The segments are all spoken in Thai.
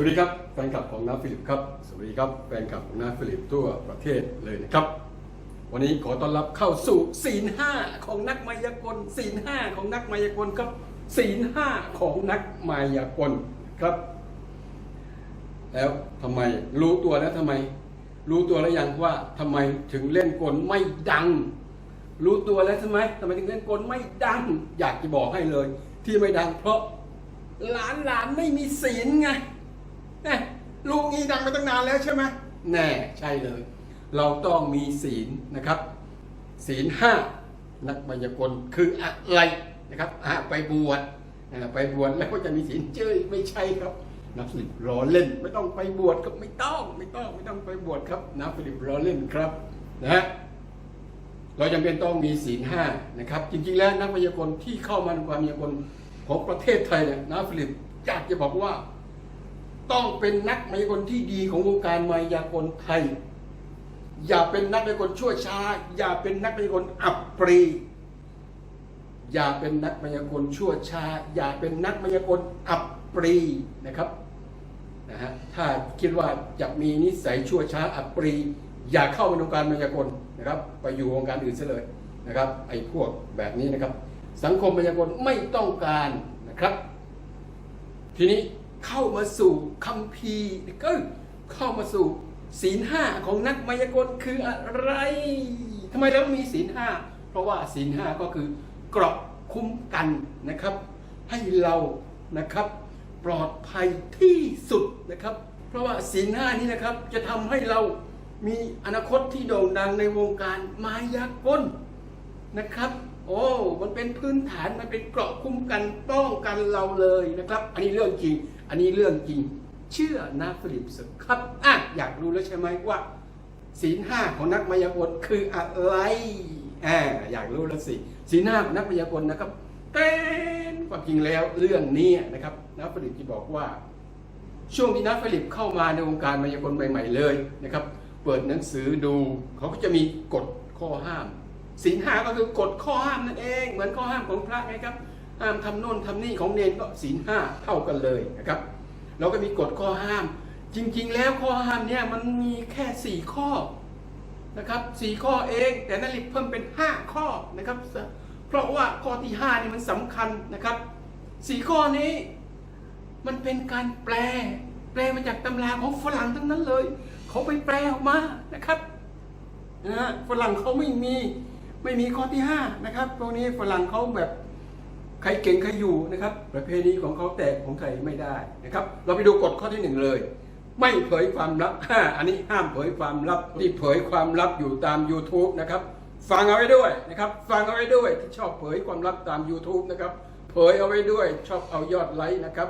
วัสดีครับแฟนคลับของน้าฟิลิปครับ สวัสดีครับแฟนคลับของน้าฟิลิปทั่วประเทศเลยนะครับ วันนี้ขอต้อนรับเข้าสู่ศีลห้าของนักมายากลศีลห้าของนักมายากลครับศีลห้าของนักมายากลครับ แล้วทำไมรู้ตัวแล้วทำไม รู้ตัวแล้วยังว่าทำไมถึงเล่นกลไม่ดัง รู้ตัวแล้วทำไมทำไมถึงเล่นกลไม่ดัง อยากจะบอกให้เลย ที่ไม่ดังเพราะหลานหลานไม่มีศีลไง แน่ลูกนี้ดังมาตั้งนานแล้วใช่ไหมแน่ใช่เลย เราต้องมีศีลนะครับ ศีลห้านักมายากลคืออะไรนะครับอะไปบวชอะไปบวชแล้วก็จะมีศีลเจ้ยไม่ใช่ครับนักฟิลิปรอเล่น ไม่ต้องไปบวชก็ไม่ต้อง ไม่ต้องไม่ต้องไปบวชครับนักฟิลิปรอเล่นครับนะฮะเราจำเป็นต้องมีศีลห้านะครับ จริงๆแล้วนักมายากลที่เข้ามาในความมายากลของประเทศไทยเนี่ยนะฟิลิปอยากจะบอกว่า ต้องเป็นนักมายากลที่ดีของวงการมายากลไทย อย่าเป็นนักมายากลชั่วช้า อย่าเป็นนักมายากลอับปรี อย่าเป็นนักมายากลชั่วช้า อย่าเป็นนักมายากลอับปรีนะครับนะฮะถ้าคิดว่าจะมีนิสัยชั่วช้าอับปรี อย่าเข้ามาในวงการมายากลนะครับไปอยู่วงการอื่นซะเลยนะครับไอ้พวกแบบนี้นะครับ สังคมมายากลไม่ต้องการนะครับ ทีนี้ เข้ามาสู่คัมภีร์ก็เข้ามาสู่ศีลห้าของนักมายากลคืออะไรทำไมเรามีศีลห้าเพราะว่าศีลห้าก็คือเกราะคุ้มกันนะครับ ให้เรานะครับ ปลอดภัยที่สุดนะครับ เพราะว่าศีลห้านี้นะครับจะทำให้เรามีอนาคตที่โด่งดังในวงการมายากลนะครับ โอ้ มันเป็นพื้นฐาน มันเป็นเกราะคุ้มกันป้องกันเราเลยนะครับ อันนี้เรื่องจริง อันนี้เรื่องจริง เชื่อนะฟิลิปส์ครับอะอยากรู้แล้วใช่ไหมว่าศีลห้าของนักมายากลคืออะไรอ่าอยากรู้แล้วสิศีลห้าของนักมายากลนะครับเป็นความจริงแล้วเรื่องนี้นะครับนักฟิลิปที่บอกว่า ช่วงที่นักฟิลิปเข้ามาในวงการมายากลใหม่ ๆ เลยนะครับ เปิดหนังสือดูเขาก็จะมีกฎข้อห้าม ศีลห้าก็คือกฎข้อห้ามนั่นเอง เหมือนข้อห้ามของพระไงครับห้ามทำโน่นทำนี่ของเนนก็ศีลห้าเท่ากันเลยนะครับเราก็มีกฎข้อห้าม จริง ๆ แล้วข้อห้ามเนี่ยมันมีแค่สี่ข้อนะครับสี่ข้อเอง แต่นันลิปเพิ่มเป็นห้าข้อนะครับ เพราะว่าข้อที่ห้านี่มันสำคัญนะครับสี่ข้อนี้มันเป็นการแปล แปลมาจากตำราของฝรั่งทั้งนั้นเลย เขาไปแปลออกมานะครับนะฮะฝรั่งเขาไม่มี ไม่มีข้อที่ห้านะครับตรงนี้ฝรั่งเขาแบบใครเก่งใครอยู่นะครับ ประเพณีของเขาแต่ของไทยไม่ได้นะครับ เราไปดูกฎข้อที่หนึ่งเลย ไม่เผยความลับห้าอันนี้ห้ามเผยความลับที่เผยความลับอยู่ตาม YouTube นะครับฟังเอาไว้ด้วยนะครับฟังเอาไว้ด้วยที่ชอบเผยความลับตาม YouTube นะครับเผยเอาไว้ด้วยชอบเอายอดไลค์นะครับ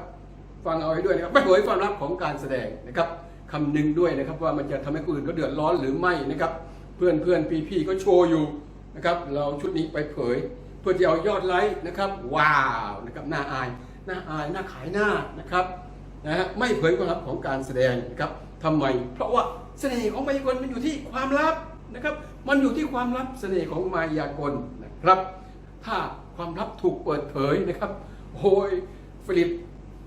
ฟังเอาไว้ด้วยนะครับไม่เผยความลับของการแสดงนะครับคำนึงด้วยนะครับว่ามันจะทำให้คนอื่นเขาเดือดร้อนหรือไม่นะครับ เพื่อนเพื่อนพี่พี่ๆก็โชว์อยู่ นะครับเราชุดนี้ไปเผย เพื่อจะเอายอดไลค์นะครับว้าวนะครับน่าอายน่าอายน่าขายหน้านะครับนะฮะไม่เผยความลับของการแสดงนะครับทำไม เพราะว่าเสน่ห์ของมายากลมันอยู่ที่ความลับนะครับ มันอยู่ที่ความลับเสน่ห์ของมายากลนะครับ ถ้าความลับถูกเปิดเผยนะครับโอ้ยฟิลิป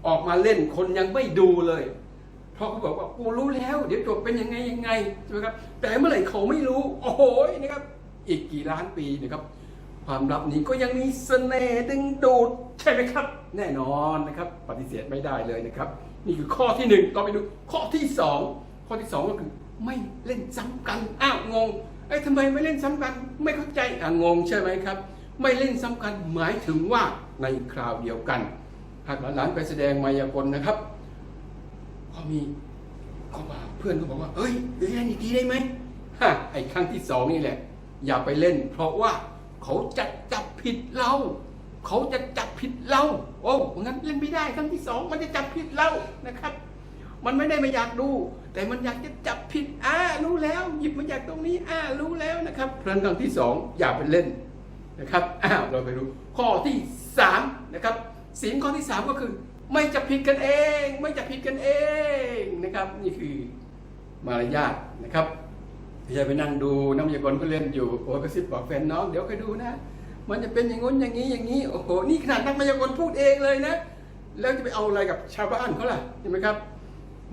ออกมาเล่นคนยังไม่ดูเลย เพราะเขาบอกว่ากูรู้แล้ว เดี๋ยวจบเป็นยังไงยังไงใช่ไหมครับแต่เมื่อไหร่เขาไม่รู้ โอ้โหนะครับ อีกกี่ล้านปีนะครับ ความลับนี้ก็ยังมีเสน่ห์ดึงดูดใช่ไหมครับ แน่นอนนะครับ ปฏิเสธไม่ได้เลยนะครับ นี่คือข้อที่หนึ่งต่อไปดูข้อที่สองข้อที่สองก็คือไม่เล่นซ้ำกันอ้าวงงไอ้ทำไมไม่เล่นซ้ำกัน ไม่เข้าใจอะงงใช่ไหมครับ ไม่เล่นซ้ำกันหมายถึงว่าในคราวเดียวกันหากหลานไปแสดงมายากลนะครับเขามีเขาว่าเพื่อนก็บอกว่า เอ้ยเล่นอีกทีได้ไหมฮะไอ้ครั้งที่สองนี่แหละ อย่าไปเล่น เพราะว่าเขาจะจับผิดเรา เขาจะจับผิดเรา โอ้งั้นเล่นไม่ได้ครั้งที่สองมันจะจับผิดเรานะครับ มันไม่ได้มาอยากดู แต่มันอยากจะจับผิดอ่ารู้แล้ว หยิบมาจากตรงนี้อ่ารู้แล้วนะครับเพราะฉะนั้นครั้งที่สองอย่าไปเล่นนะครับอ้าวเราไปดูข้อที่สามนะครับศีลข้อที่สามก็คือไม่จับผิดกันเอง ไม่จับผิดกันเองนะครับ นี่คือมารยาทนะครับ อย่าไปนั่งดูน้ำยากลก็เล่นอยู่โอ้ยกระซิบบอกแฟนน้องเดี๋ยวค่อยดูนะ มันจะเป็นอย่างงู้นอย่างนี้อย่างนี้โอ้โหนี่ขนาดนักมายากลพูดเองเลยนะ แล้วจะไปเอาอะไรกับชาวบ้านเขาล่ะใช่ไหมครับ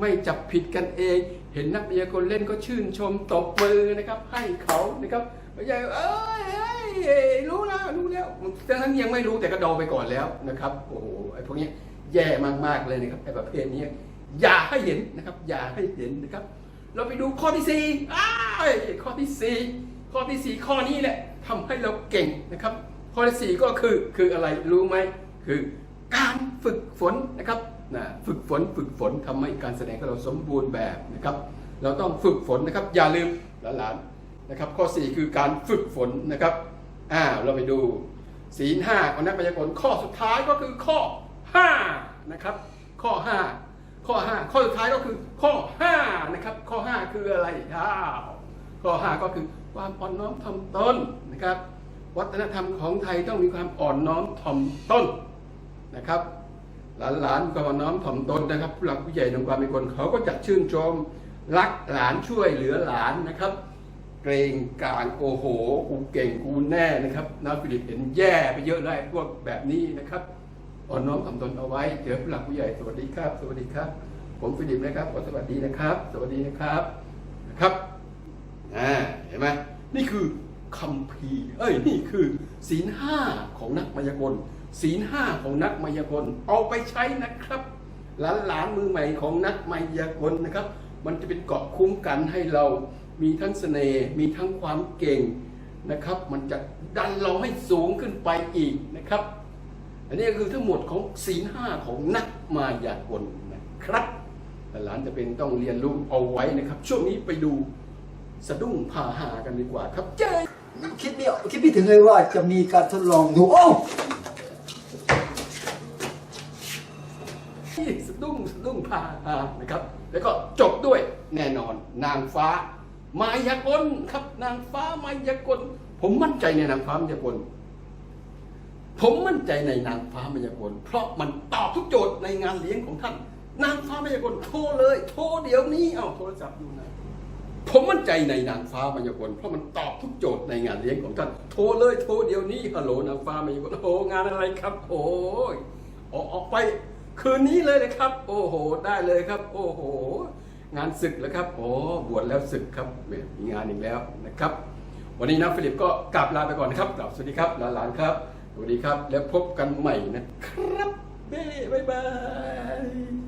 ไม่จับผิดกันเอง เห็นนักพยากลเล่นก็ชื่นชมตบมือนะครับ ให้เขานะครับไม่ใช่เอ้ยเอ้ยรู้แล้วรู้แล้วแต่นั้นยังไม่รู้แต่ก็เดาไปก่อนแล้วนะครับโอ้โหไอ้พวกนี้แย่มากๆเลยนะครับไอ้ประเภทนี้อย่าให้เห็นนะครับ อย่าให้เห็นนะครับ เราไปดูข้อที่สี่ข้อที่สี่ข้อที่สี่ข้อนี้แหละทำให้เราเก่งนะครับ ข้อที่สี่ก็คือคืออะไรรู้ไหมคือการฝึกฝนนะครับนะฝึกฝนฝึกฝนทำให้การแสดงของเราสมบูรณ์แบบนะครับ เราต้องฝึกฝนนะครับ อย่าลืมหลานๆนะครับ ข้อ 4 คือการฝึกฝนนะครับอ่าเราไปดูศีลห้าของนักพยากรณ์ข้อสุดท้ายก็คือข้อ5นะครับข้อ 5 ข้อ 5 ข้อสุดท้ายก็คือข้อ5นะครับข้อ 5 คืออะไรอ้าวข้อ 5 ก็คือความอ่อนน้อมถ่อมตนนะครับ วัฒนธรรมของไทยต้องมีความอ่อนน้อมถ่อมตนนะครับหลานๆก็มาน้อมถ่อมตนนะครับผู้หลักผู้ใหญ่ในความเป็นคนเขาก็จะชื่นชมรักหลานช่วยเหลือหลานนะครับ เกรงกลางโอโหกูเก่งกูแน่นะครับนาฟิลิปเห็นแย่ไปเยอะเลยพวกแบบนี้นะครับ อ่อนน้อมถ่อมตนเอาไว้เจอผู้หลักผู้ใหญ่สวัสดีครับ สวัสดีครับ ผมฟิลิปนะครับขอสวัสดีนะครับ สวัสดีนะครับนะครับอ่าเห็นไหมนี่คือคำพีเอ้ยนี่คือศีลห้าของนักมายากลศีลห้าของนักมายากลเอาไปใช้นะครับหลานหลานมือใหม่ของนักมายากลนะครับ มันจะเป็นเกาะคุ้มกันให้เรามีทั้งเสน่ห์มีทั้งความเก่งนะครับ มันจะดันเราให้สูงขึ้นไปอีกนะครับ อันนี้ก็คือทั้งหมดของศีลห้าของนักมายากลนะครับหลานๆจะเป็นต้องเรียนรู้เอาไว้นะครับ ช่วงนี้ไปดูสะดุ้งพาหากันดีกว่าครับเจ้ยคิดไม่ออกคิดไม่ถึงเลยว่าจะมีการทดลองดูโอ้สะดุ้งสะดุ้งพาหานะครับ แล้วก็จบด้วยแน่นอนนางฟ้ามายากลครับนางฟ้ามายากลผมมั่นใจในนางฟ้ามายากล ผมมั่นใจในนางฟ้ามายากลเพราะมันตอบทุกโจทย์ในงานเลี้ยงของท่าน นางฟ้ามายากลโทรเลย โทรเดี๋ยวนี้เอาโทรศัพท์อยู่ไหนผมมั่นใจในนางฟ้ามายากลเพราะมันตอบทุกโจทย์ในงานเลี้ยงของท่านโทรเลยโทรเดี๋ยวนี้ฮัลโหลนางฟ้ามายากลโอ้งานอะไรครับ โอ้ยออกออกไป คืนนี้เลยนะครับ โอ้โห ได้เลยครับ โอ้โห งานศึกแล้วครับโอ้บวชแล้วศึกครับมีงานอีกแล้วนะครับ วันนี้นะฟิลิปก็กลับลาไปก่อนนะครับกลับสวัสดีครับหลานๆครับ วัสดีครับ แล้วพบกันใหม่นะครับเบ้บ๊ายบาย